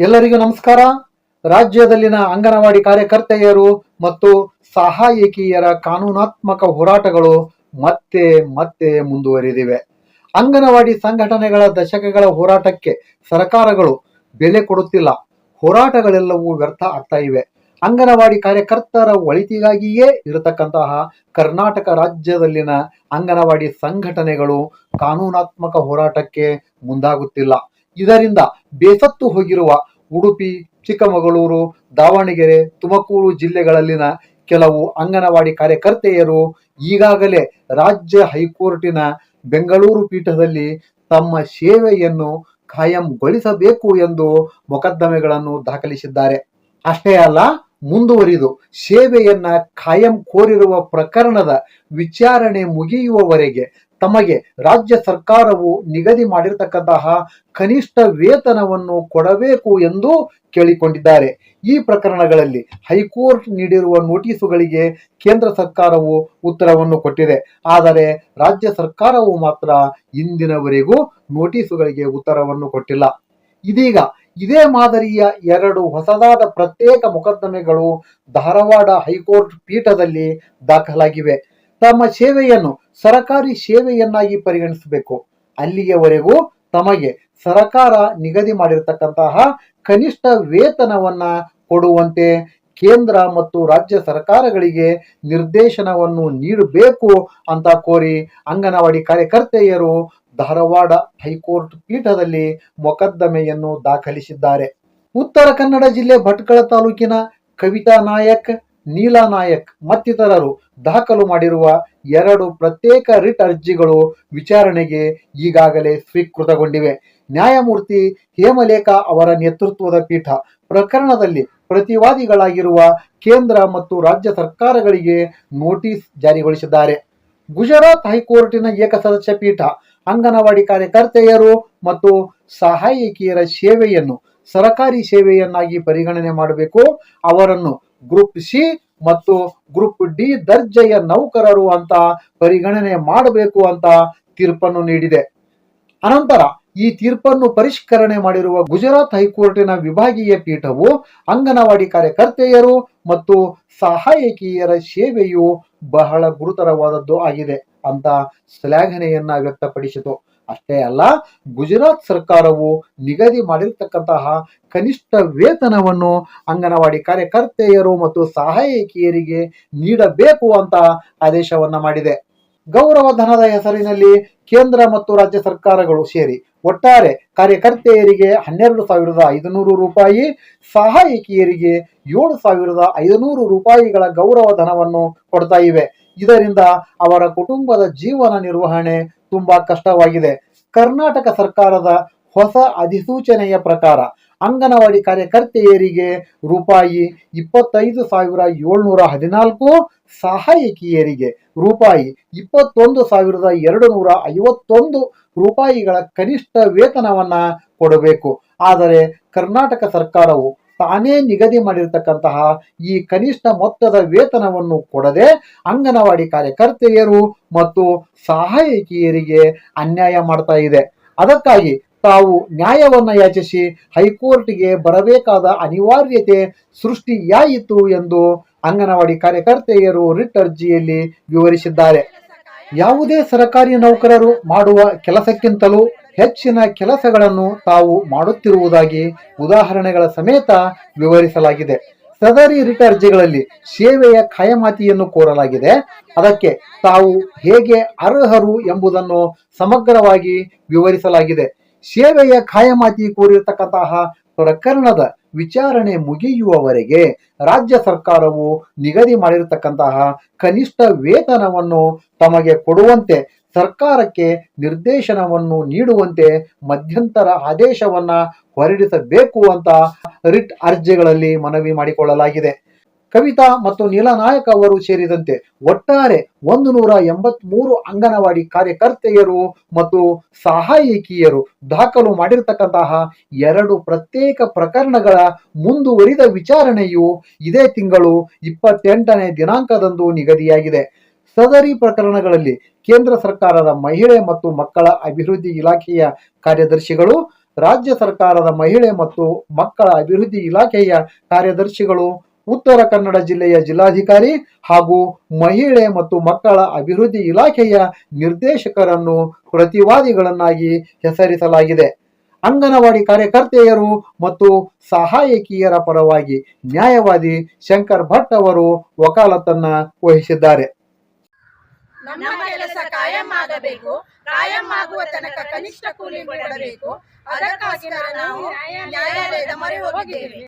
ಎಲ್ಲರಿಗೂ ನಮಸ್ಕಾರ. ರಾಜ್ಯದಲ್ಲಿನ ಅಂಗನವಾಡಿ ಕಾರ್ಯಕರ್ತೆಯರು ಮತ್ತು ಸಹಾಯಕಿಯರ ಕಾನೂನಾತ್ಮಕ ಹೋರಾಟಗಳು ಮತ್ತೆ ಮತ್ತೆ ಮುಂದುವರಿದಿವೆ. ಅಂಗನವಾಡಿ ಸಂಘಟನೆಗಳ ದಶಕಗಳ ಹೋರಾಟಕ್ಕೆ ಸರ್ಕಾರಗಳು ಬೆಲೆ ಕೊಡುತ್ತಿಲ್ಲ. ಹೋರಾಟಗಳೆಲ್ಲವೂ ವ್ಯರ್ಥ ಆಗ್ತಾ ಇವೆ. ಅಂಗನವಾಡಿ ಕಾರ್ಯಕರ್ತರ ಒಳಿತಿಗಾಗಿಯೇ ಇರತಕ್ಕಂತಹ ಕರ್ನಾಟಕ ರಾಜ್ಯದಲ್ಲಿನ ಅಂಗನವಾಡಿ ಸಂಘಟನೆಗಳು ಕಾನೂನಾತ್ಮಕ ಹೋರಾಟಕ್ಕೆ ಮುಂದಾಗುತ್ತಿಲ್ಲ. ಇದರಿಂದ ಬೇಸತ್ತು ಹೋಗಿರುವ ಉಡುಪಿ, ಚಿಕ್ಕಮಗಳೂರು, ದಾವಣಗೆರೆ, ತುಮಕೂರು ಜಿಲ್ಲೆಗಳಲ್ಲಿನ ಕೆಲವು ಅಂಗನವಾಡಿ ಕಾರ್ಯಕರ್ತೆಯರು ಈಗಾಗಲೇ ರಾಜ್ಯ ಹೈಕೋರ್ಟಿನ ಬೆಂಗಳೂರು ಪೀಠದಲ್ಲಿ ತಮ್ಮ ಸೇವೆಯನ್ನು ಖಾಯಂಗೊಳಿಸಬೇಕು ಎಂದು ಮೊಕದ್ದಮೆಗಳನ್ನು ದಾಖಲಿಸಿದ್ದಾರೆ. ಅಷ್ಟೇ ಅಲ್ಲ, ಮುಂದುವರಿದು ಸೇವೆಯನ್ನ ಖಾಯಂ ಕೋರಿರುವ ಪ್ರಕರಣದ ವಿಚಾರಣೆ ಮುಗಿಯುವವರೆಗೆ ತಮಗೆ ರಾಜ್ಯ ಸರ್ಕಾರವು ನಿಗದಿ ಮಾಡಿರತಕ್ಕಂತಹ ಕನಿಷ್ಠ ವೇತನವನ್ನು ಕೊಡಬೇಕು ಎಂದು ಕೇಳಿಕೊಂಡಿದ್ದಾರೆ. ಈ ಪ್ರಕರಣಗಳಲ್ಲಿ ಹೈಕೋರ್ಟ್ ನೀಡಿರುವ ನೋಟಿಸುಗಳಿಗೆ ಕೇಂದ್ರ ಸರ್ಕಾರವು ಉತ್ತರವನ್ನು ಕೊಟ್ಟಿದೆ. ಆದರೆ ರಾಜ್ಯ ಸರ್ಕಾರವು ಮಾತ್ರ ಇಂದಿನವರೆಗೂ ನೋಟಿಸುಗಳಿಗೆ ಉತ್ತರವನ್ನು ಕೊಟ್ಟಿಲ್ಲ. ಇದೀಗ ಇದೇ ಮಾದರಿಯ ಎರಡು ಹೊಸದಾದ ಪ್ರತ್ಯೇಕ ಮೊಕದ್ದಮೆಗಳು ಧಾರವಾಡ ಹೈಕೋರ್ಟ್ ಪೀಠದಲ್ಲಿ ದಾಖಲಾಗಿವೆ. ತಮ್ಮ ಸೇವೆಯನ್ನು ಸರಕಾರಿ ಸೇವೆಯನ್ನಾಗಿ ಪರಿಗಣಿಸಬೇಕು. ಅಲ್ಲಿಯವರೆಗೂ ತಮಗೆ ಸರಕಾರ ನಿಗದಿ ಮಾಡಿರತಕ್ಕಂತಹ ಕನಿಷ್ಠ ವೇತನವನ್ನ ಕೊಡುವಂತೆ ಕೇಂದ್ರ ಮತ್ತು ರಾಜ್ಯ ಸರ್ಕಾರಗಳಿಗೆ ನಿರ್ದೇಶನವನ್ನು ನೀಡಬೇಕು ಅಂತ ಕೋರಿ ಅಂಗನವಾಡಿ ಕಾರ್ಯಕರ್ತೆಯರು ಧಾರವಾಡ ಹೈಕೋರ್ಟ್ ಪೀಠದಲ್ಲಿ ಮೊಕದ್ದಮೆಯನ್ನು ದಾಖಲಿಸಿದ್ದಾರೆ. ಉತ್ತರ ಕನ್ನಡ ಜಿಲ್ಲೆ ಭಟ್ಕಳ ತಾಲೂಕಿನ ಕವಿತಾ ನಾಯಕ್ ನೀಲಾ ನಾಯಕ್ ಮತ್ತಿತರರು ದಾಖಲು ಮಾಡಿರುವ ಎರಡು ಪ್ರತ್ಯೇಕ ರಿಟ್ ಅರ್ಜಿಗಳು ವಿಚಾರಣೆಗೆ ಈಗಾಗಲೇ ಸ್ವೀಕೃತಗೊಂಡಿವೆ. ನ್ಯಾಯಮೂರ್ತಿ ಹೇಮಲೇಖಾ ಅವರ ನೇತೃತ್ವದ ಪೀಠ ಪ್ರಕರಣದಲ್ಲಿ ಪ್ರತಿವಾದಿಗಳಾಗಿರುವ ಕೇಂದ್ರ ಮತ್ತು ರಾಜ್ಯ ಸರ್ಕಾರಗಳಿಗೆ ನೋಟಿಸ್ ಜಾರಿಗೊಳಿಸಿದ್ದಾರೆ. ಗುಜರಾತ್ ಹೈಕೋರ್ಟಿನ ಏಕಸದಸ್ಯ ಪೀಠ ಅಂಗನವಾಡಿ ಕಾರ್ಯಕರ್ತೆಯರು ಮತ್ತು ಸಹಾಯಕಿಯರ ಸೇವೆಯನ್ನು, ಸರಕಾರಿ ಸೇವೆಯನ್ನಾಗಿ ಪರಿಗಣನೆ ಮಾಡಬೇಕು, ಅವರನ್ನು ಗ್ರೂಪ್ ಸಿ ಮತ್ತು ಗ್ರೂಪ್ ಡಿ ದರ್ಜೆಯ ನೌಕರರು ಅಂತ ಪರಿಗಣನೆ ಮಾಡಬೇಕು ಅಂತ ತೀರ್ಪನ್ನು ನೀಡಿದೆ. ಅನಂತರ ಈ ತೀರ್ಪನ್ನು ಪರಿಷ್ಕರಣೆ ಮಾಡಿರುವ ಗುಜರಾತ್ ಹೈಕೋರ್ಟಿನ ವಿಭಾಗೀಯ ಪೀಠವು ಅಂಗನವಾಡಿ ಕಾರ್ಯಕರ್ತೆಯರು ಮತ್ತು ಸಹಾಯಕಿಯರ ಸೇವೆಯು ಬಹಳ ಗುರುತರವಾದದ್ದು ಆಗಿದೆ ಅಂತ ಶ್ಲಾಘನೆಯನ್ನ ವ್ಯಕ್ತಪಡಿಸಿತು. ಅಷ್ಟೇ ಅಲ್ಲ, ಗುಜರಾತ್ ಸರ್ಕಾರವು ನಿಗದಿ ಮಾಡಿರ್ತಕ್ಕಂತಹ ಕನಿಷ್ಠ ವೇತನವನ್ನು ಅಂಗನವಾಡಿ ಕಾರ್ಯಕರ್ತೆಯರು ಮತ್ತು ಸಹಾಯಕಿಯರಿಗೆ ನೀಡಬೇಕು ಅಂತ ಆದೇಶವನ್ನ ಮಾಡಿದೆ. ಗೌರವಧನದ ಹೆಸರಿನಲ್ಲಿ ಕೇಂದ್ರ ಮತ್ತು ರಾಜ್ಯ ಸರ್ಕಾರಗಳು ಸೇರಿ ಒಟ್ಟಾರೆ ಕಾರ್ಯಕರ್ತೆಯರಿಗೆ ಹನ್ನೆರಡು ಸಾವಿರದ ಐದುನೂರು ರೂಪಾಯಿ, ಸಹಾಯಕಿಯರಿಗೆ ಏಳು ಸಾವಿರದ ಐದುನೂರು ರೂಪಾಯಿಗಳ ಗೌರವ ಧನವನ್ನು ಕೊಡ್ತಾ ಇವೆ. ಇದರಿಂದ ಅವರ ಕುಟುಂಬದ ಜೀವನ ನಿರ್ವಹಣೆ ತುಂಬಾ ಕಷ್ಟವಾಗಿದೆ. ಕರ್ನಾಟಕ ಸರ್ಕಾರದ ಹೊಸ ಅಧಿಸೂಚನೆಯ ಪ್ರಕಾರ ಅಂಗನವಾಡಿ ಕಾರ್ಯಕರ್ತೆಯರಿಗೆ ರೂಪಾಯಿ ಇಪ್ಪತ್ತೈದು ಸಾವಿರ ಏಳ್ನೂರ ಹದಿನಾಲ್ಕು, ಸಹಾಯಕಿಯರಿಗೆ ರೂಪಾಯಿ ಇಪ್ಪತ್ತೊಂದು ಸಾವಿರದ ಎರಡು ನೂರ ಐವತ್ತೊಂದು ರೂಪಾಯಿಗಳ ಕನಿಷ್ಠ ವೇತನವನ್ನು ಕೊಡಬೇಕು. ಆದರೆ ಕರ್ನಾಟಕ ಸರ್ಕಾರವು ತಾನೇ ನಿಗದಿ ಮಾಡಿರತಕ್ಕಂತಹ ಈ ಕನಿಷ್ಠ ಮೊತ್ತದ ವೇತನವನ್ನು ಕೊಡದೆ ಅಂಗನವಾಡಿ ಕಾರ್ಯಕರ್ತೆಯರು ಮತ್ತು ಸಹಾಯಕಿಯರಿಗೆ ಅನ್ಯಾಯ ಮಾಡ್ತಾ ಇದೆ. ಅದಕ್ಕಾಗಿ ತಾವು ನ್ಯಾಯವನ್ನ ಯಾಚಿಸಿ ಹೈಕೋರ್ಟ್ಗೆ ಬರಬೇಕಾದ ಅನಿವಾರ್ಯತೆ ಸೃಷ್ಟಿಯಾಯಿತು ಎಂದು ಅಂಗನವಾಡಿ ಕಾರ್ಯಕರ್ತೆಯರು ರಿಟ್ ಅರ್ಜಿಯಲ್ಲಿ ವಿವರಿಸಿದ್ದಾರೆ. ಯಾವುದೇ ಸರಕಾರಿ ನೌಕರರು ಮಾಡುವ ಕೆಲಸಕ್ಕಿಂತಲೂ ಹೆಚ್ಚಿನ ಕೆಲಸಗಳನ್ನು ತಾವು ಮಾಡುತ್ತಿರುವುದಾಗಿ ಉದಾಹರಣೆಗಳ ಸಮೇತ ವಿವರಿಸಲಾಗಿದೆ. ಸದರಿ ರಿಟ್ ಅರ್ಜಿಗಳಲ್ಲಿ ಸೇವೆಯ ಖಾಯಮಾತಿಯನ್ನು ಕೋರಲಾಗಿದೆ. ಅದಕ್ಕೆ ತಾವು ಹೇಗೆ ಅರ್ಹರು ಎಂಬುದನ್ನು ಸಮಗ್ರವಾಗಿ ವಿವರಿಸಲಾಗಿದೆ. ಸೇವೆಯ ಖಾಯಮಾತಿ ಕೋರಿರತಕ್ಕಂತಹ ಪ್ರಕರಣದ ವಿಚಾರಣೆ ಮುಗಿಯುವವರೆಗೆ ರಾಜ್ಯ ಸರ್ಕಾರವು ನಿಗದಿ ಮಾಡಿರತಕ್ಕಂತಹ ಕನಿಷ್ಠ ವೇತನವನ್ನು ತಮಗೆ ಕೊಡುವಂತೆ ಸರ್ಕಾರಕ್ಕೆ ನಿರ್ದೇಶನವನ್ನು ನೀಡುವಂತೆ ಮಧ್ಯಂತರ ಆದೇಶವನ್ನ ಹೊರಡಿಸಬೇಕು ಅಂತ ರಿಟ್ ಅರ್ಜಿಗಳಲ್ಲಿ ಮನವಿ ಮಾಡಿಕೊಳ್ಳಲಾಗಿದೆ. ಕವಿತಾ ಮತ್ತು ನೀಲನಾಯಕ್ ಅವರು ಸೇರಿದಂತೆ ಒಟ್ಟಾರೆ ಒಂದು ನೂರ ಎಂಬತ್ಮೂರು ಅಂಗನವಾಡಿ ಕಾರ್ಯಕರ್ತೆಯರು ಮತ್ತು ಸಹಾಯಕಿಯರು ದಾಖಲು ಮಾಡಿರ್ತಕ್ಕಂತಹ ಎರಡು ಪ್ರತ್ಯೇಕ ಪ್ರಕರಣಗಳ ಮುಂದುವರಿದ ವಿಚಾರಣೆಯು ಇದೇ ತಿಂಗಳು ಇಪ್ಪತ್ತೆಂಟನೇ ದಿನಾಂಕದಂದು ನಿಗದಿಯಾಗಿದೆ. ಸದರಿ ಪ್ರಕರಣಗಳಲ್ಲಿ ಕೇಂದ್ರ ಸರ್ಕಾರದ ಮಹಿಳೆ ಮತ್ತು ಮಕ್ಕಳ ಅಭಿವೃದ್ಧಿ ಇಲಾಖೆಯ ಕಾರ್ಯದರ್ಶಿಗಳು, ರಾಜ್ಯ ಸರ್ಕಾರದ ಮಹಿಳೆ ಮತ್ತು ಮಕ್ಕಳ ಅಭಿವೃದ್ಧಿ ಇಲಾಖೆಯ ಕಾರ್ಯದರ್ಶಿಗಳು, ಉತ್ತರ ಕನ್ನಡ ಜಿಲ್ಲೆಯ ಜಿಲ್ಲಾಧಿಕಾರಿ ಹಾಗೂ ಮಹಿಳೆ ಮತ್ತು ಮಕ್ಕಳ ಅಭಿವೃದ್ಧಿ ಇಲಾಖೆಯ ನಿರ್ದೇಶಕರನ್ನು ಪ್ರತಿವಾದಿಗಳನ್ನಾಗಿ ಹೆಸರಿಸಲಾಗಿದೆ. ಅಂಗನವಾಡಿ ಕಾರ್ಯಕರ್ತೆಯರು ಮತ್ತು ಸಹಾಯಕಿಯರ ಪರವಾಗಿ ನ್ಯಾಯವಾದಿ ಶಂಕರ್ ಭಟ್ ಅವರು ವಕಾಲತ್ತನ್ನ ವಹಿಸಿದ್ದಾರೆ. ನಮ್ಮ ಕೆಲಸ ಕಾಯಂ ಆಗಬೇಕು, ಕಾಯಂ ಆಗುವ ತನಕ ಕನಿಷ್ಠ ಕೂಲಿ ಕೊಡಬೇಕು ಅದಕ್ಕೋಸ್ಕರ ನಾವು ನ್ಯಾಯಾಲಯದ ಮೊರೆ ಹೋಗಿದ್ದೇವೆ